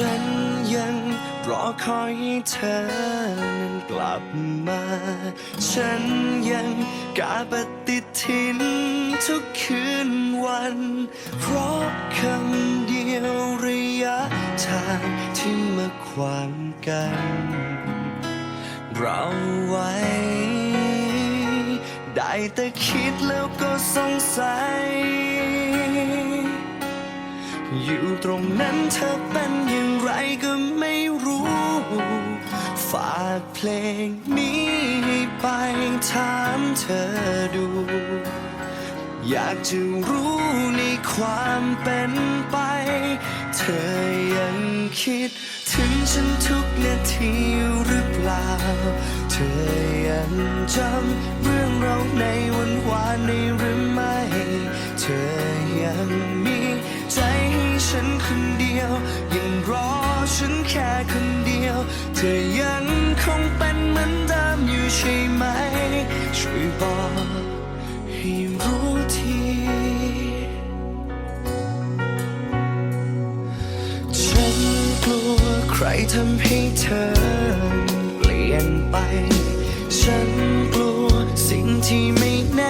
ฉันยังรอคอยให้เธอนั้นกลับมา ฉันยังกาปฏิทินทุกคืนวัน เพราะคำเดียวระยะทางที่มาขวางกัน เราไว้ ได้แต่คิดแล้วก็สงสัย อยู่ตรงนั้นเธอเป็นอย่างไรก็ไม่รู้ ฝากเพลงนี้ไปถามเธอดู อยากจะรู้ในความเป็นไป เธอยังคิด ถึงฉันทุกนาทีหรือเปล่า เธอยังจำเรื่องเราในวันวานนี้หรือไม่ เธอยังมีใจให้ฉันคนเดียว ยังรอฉันแค่คนเดียว เธอยังคงเป็นเหมือนเดิมอยู่ใช่ไหม ช่วยบอก ทำให้เธอเปลี่ยนไป ฉันกลัวสิ่งที่ไม่แน่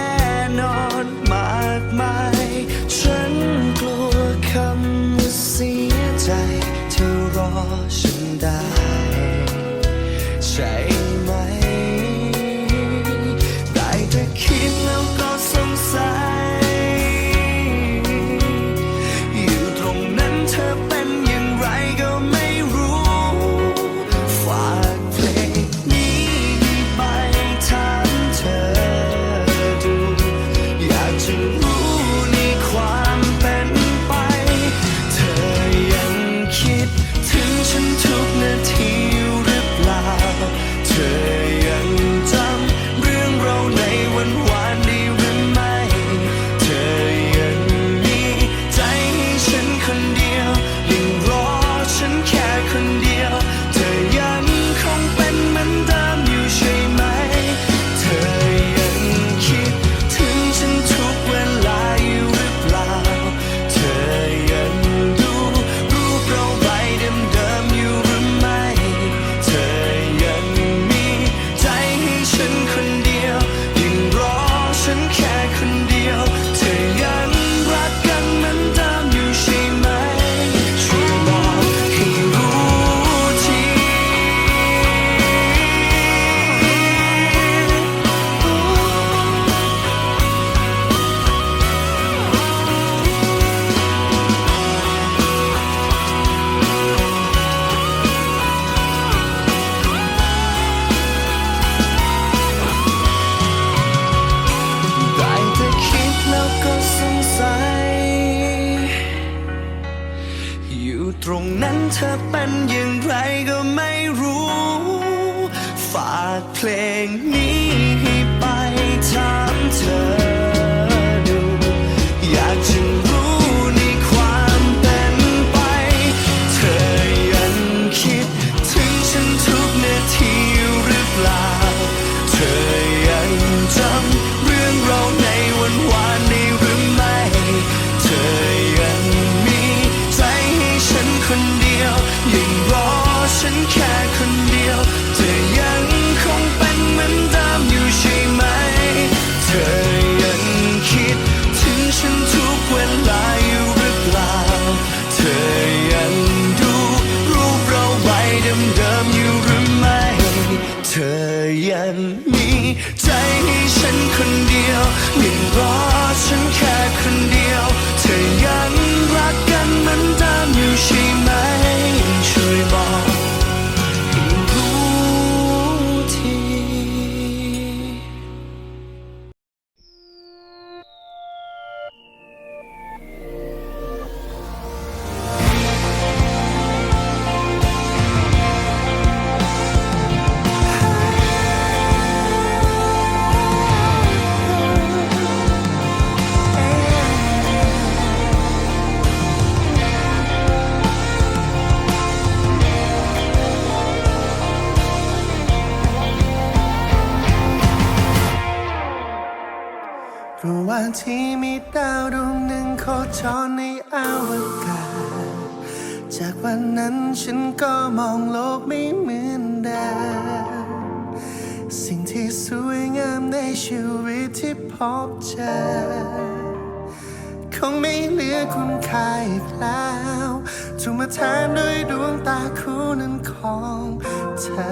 ธอเป็นอย่ ยังรอฉันแค่คนเดียว เธอยังคงเป็นเหมือนเดิมอยู่ใช่ไหม เธอยังคิดถึงฉันทุกเวลาอยู่หรือเปล่า เธอยังดูรูปเราใบเดิมๆอยู่หรือไม่ เธอยังมีใจให้ฉันคนเดียวยังรอฉันแค่ ในอวกาศ จากวันนั้นฉันก็มองโลกไม่เหมือนเดิมสิ่งที่สวยงามในชีวิตที่พบเจอคงไม่เหลือคุณค่าอีกแล้วถูกมาแทนด้วยดวงตาคู่นั้นของเธอ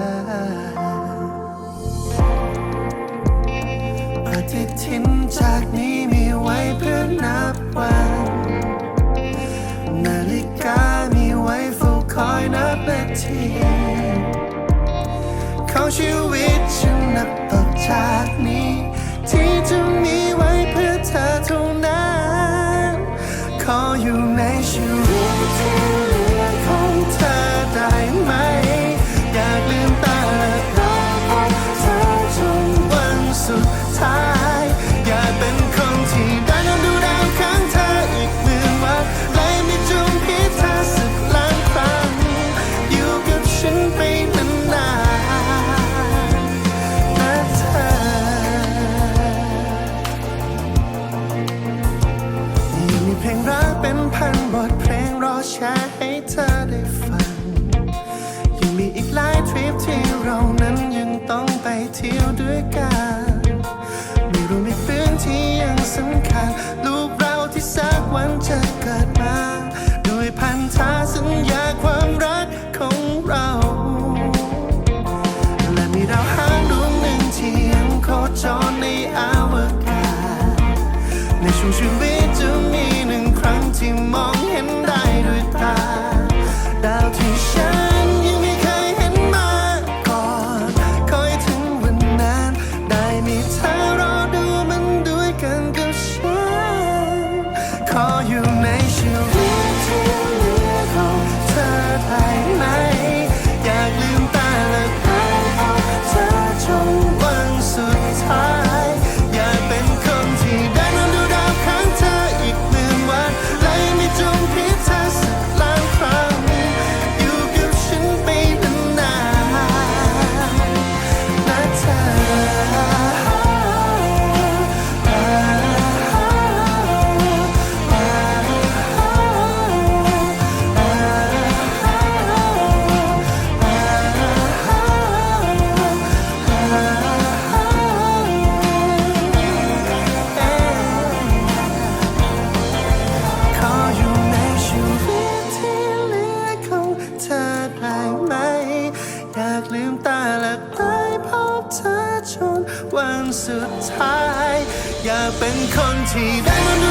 ปฏิทินจากนี้มีไว้เพื่อนับวัน wine up at tea. แชร์ให้เธอได้ฟัง ยังมีอีกหลายทริปที่เรานั้นยังต้องไปเที่ยวด้วยกันไม่รู้ไม่เรื่องที่ยังสำคัญ รูปเราที่สักวันจะ 人坑其。